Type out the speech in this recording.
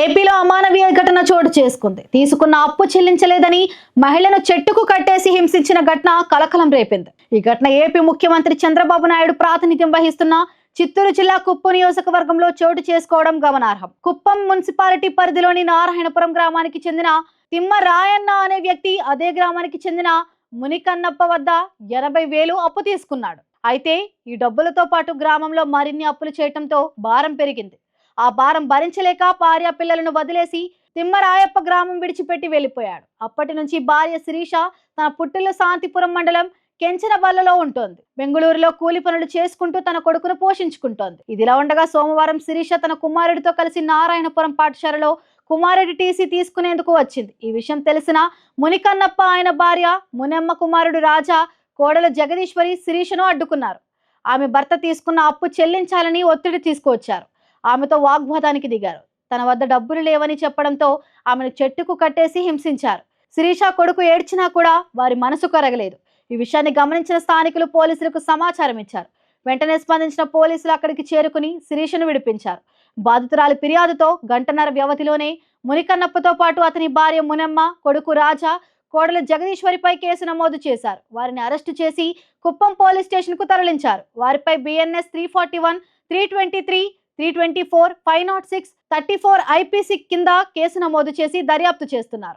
ఏపీలో అమానవీయ ఘటన చోటు చేసుకుంది. తీసుకున్న అప్పు చెల్లించలేదని మహిళను చెట్టుకు కట్టేసి హింసించిన ఘటన కలకలం రేపింది. ఈ ఘటన ఏపీ ముఖ్యమంత్రి చంద్రబాబు నాయుడు ప్రాతినిధ్యం వహిస్తున్న చిత్తూరు జిల్లా కుప్పం నియోజకవర్గంలో చోటు చేసుకోవడం గమనార్హం. కుప్పం మున్సిపాలిటీ పరిధిలోని నారాయణపురం గ్రామానికి చెందిన తిమ్మ రాయన్న అనే వ్యక్తి అదే గ్రామానికి చెందిన మునికన్నప్ప వద్ద ఎనభై వేలు అప్పు తీసుకున్నాడు. అయితే ఈ డబ్బులతో పాటు గ్రామంలో మరిన్ని అప్పులు చేయటంతో భారం పెరిగింది. ఆ భారం భరించలేక భార్య పిల్లలను వదిలేసి తిమ్మరాయప్ప గ్రామం విడిచిపెట్టి వెళ్ళిపోయాడు. అప్పటి నుంచి భార్య శిరీష తన పుట్టిల్లు శాంతిపురం మండలం కెంచనబల్లలో ఉంటోంది. బెంగళూరులో కూలి పనులు చేసుకుంటూ తన కొడుకును పోషించుకుంటోంది. ఇదిలా ఉండగా సోమవారం శిరీష తన కుమారుడితో కలిసి నారాయణపురం పాఠశాలలో కుమారుడి టీసీ తీసుకునేందుకు వచ్చింది. ఈ విషయం తెలిసిన మునికన్నప్ప ఆయన భార్య మునెమ్మ కుమారుడు రాజా కోడలు జగదీశ్వరి శిరీషను అడ్డుకున్నారు. ఆమె భర్త తీసుకున్న అప్పు చెల్లించాలని ఒత్తిడి తీసుకువచ్చారు. ఆమెతో వాగ్వాదానికి దిగారు. తన వద్ద డబ్బులు లేవని చెప్పడంతో ఆమెను చెట్టుకు కట్టేసి హింసించారు. శిరీష కొడుకు ఏడ్చినా కూడా వారి మనసు కరగలేదు. ఈ విషయాన్ని గమనించిన స్థానికులు పోలీసులకు సమాచారం ఇచ్చారు. వెంటనే స్పందించిన పోలీసులు అక్కడికి చేరుకుని శిరీషను విడిపించారు. బాధితురాలి ఫిర్యాదుతో గంటన్నర వ్యవధిలోనే మునికన్నప్పతో పాటు అతని భార్య మునమ్మ కొడుకు రాజా కోడలు జగదీశ్వరిపై కేసు నమోదు చేశారు. వారిని అరెస్టు చేసి కుప్పం పోలీస్ స్టేషన్కు తరలించారు. వారిపై BNS three forty one three twenty three three twenty four five not six thirty four IPC కింద కేసు నమోదు చేసి దర్యాప్తు చేస్తున్నారు.